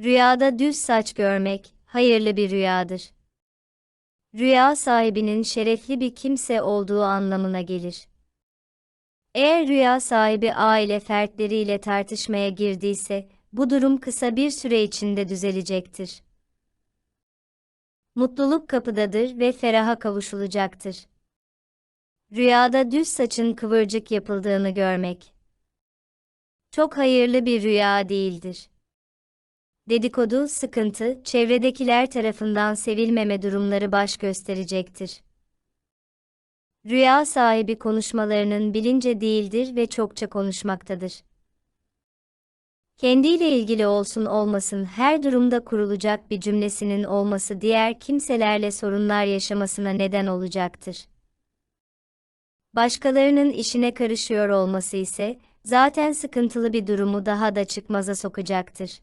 Rüyada düz saç görmek hayırlı bir rüyadır. Rüya sahibinin şerefli bir kimse olduğu anlamına gelir. Eğer rüya sahibi aile fertleriyle tartışmaya girdiyse, bu durum kısa bir süre içinde düzelecektir. Mutluluk kapıdadır ve feraha kavuşulacaktır. Rüyada düz saçın kıvırcık yapıldığını görmek. Çok hayırlı bir rüya değildir. Dedikodu, sıkıntı, çevredekiler tarafından sevilmeme durumları baş gösterecektir. Rüya sahibi konuşmalarının bilince değildir ve çokça konuşmaktadır. Kendiyle ilgili olsun olmasın her durumda kurulacak bir cümlesinin olması diğer kimselerle sorunlar yaşamasına neden olacaktır. Başkalarının işine karışıyor olması ise zaten sıkıntılı bir durumu daha da çıkmaza sokacaktır.